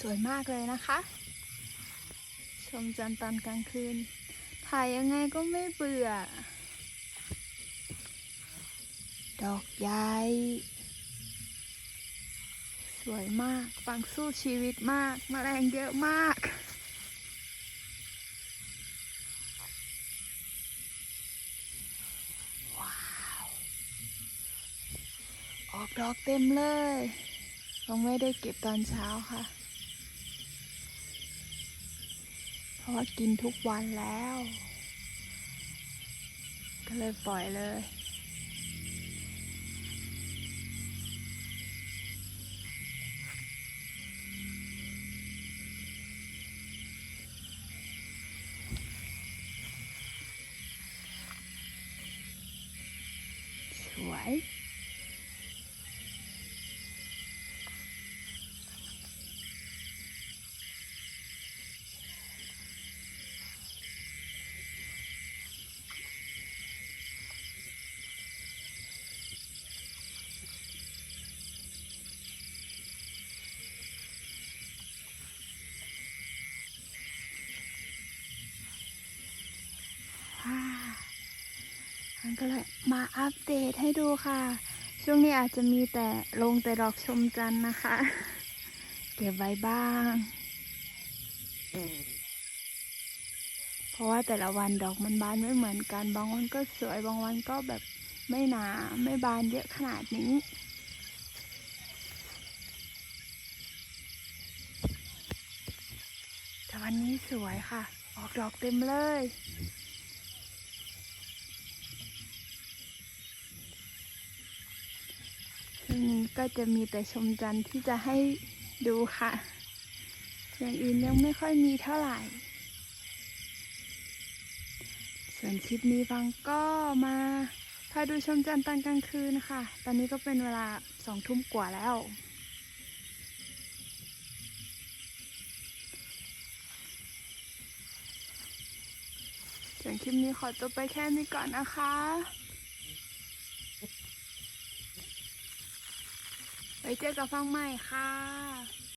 สวยมากเลยนะคะ ชมจันทร์ตอนกลางคืน ถ่ายยังไงก็ไม่เบื่อ ดอกใหญ่สวยมากฟังสู้ชีวิตมากแมลงเยอะมาก ว้าว ออกดอกเต็มเลยยังไม่ได้เก็บตอนเช้าค่ะ เพ ราะว่ากินทุกวันแล้ว ก็เลยปล่อยเลย สวยันก็เลยมาอัปเดตให้ดูค่ะ ช่วงนี้อาจจะมีแต่ลงแต่ดอกชมจันทร์นะคะ เก็บไว้บ้าง เพราะว่าแต่ละวันดอกมันบานไม่เหมือนกัน บางวันก็สวย บางวันก็แบบไม่หนา ไม่บานเยอะขนาดนี้แต่วันนี้สวยค่ะ ออกดอกเต็มเลย ช่นี้ก็จะมีแต่ชมจันทร์ที่จะให้ดูค่ะ อย่างอื่นยังไม่ค่อยมีเท่าไหร่ ส่วนคลิปนี้ฟังก็มาพาดูชมจันทร์ตอนกลางคืนค่ะ ตอนนี้ก็เป็นเวลาสองทุ่มกว่าแล้วส่วนคลิปนี้ขอตัวไปแค่นี้ก่อนนะคะ ไว้เจอกับฟังใหม่ค่ะ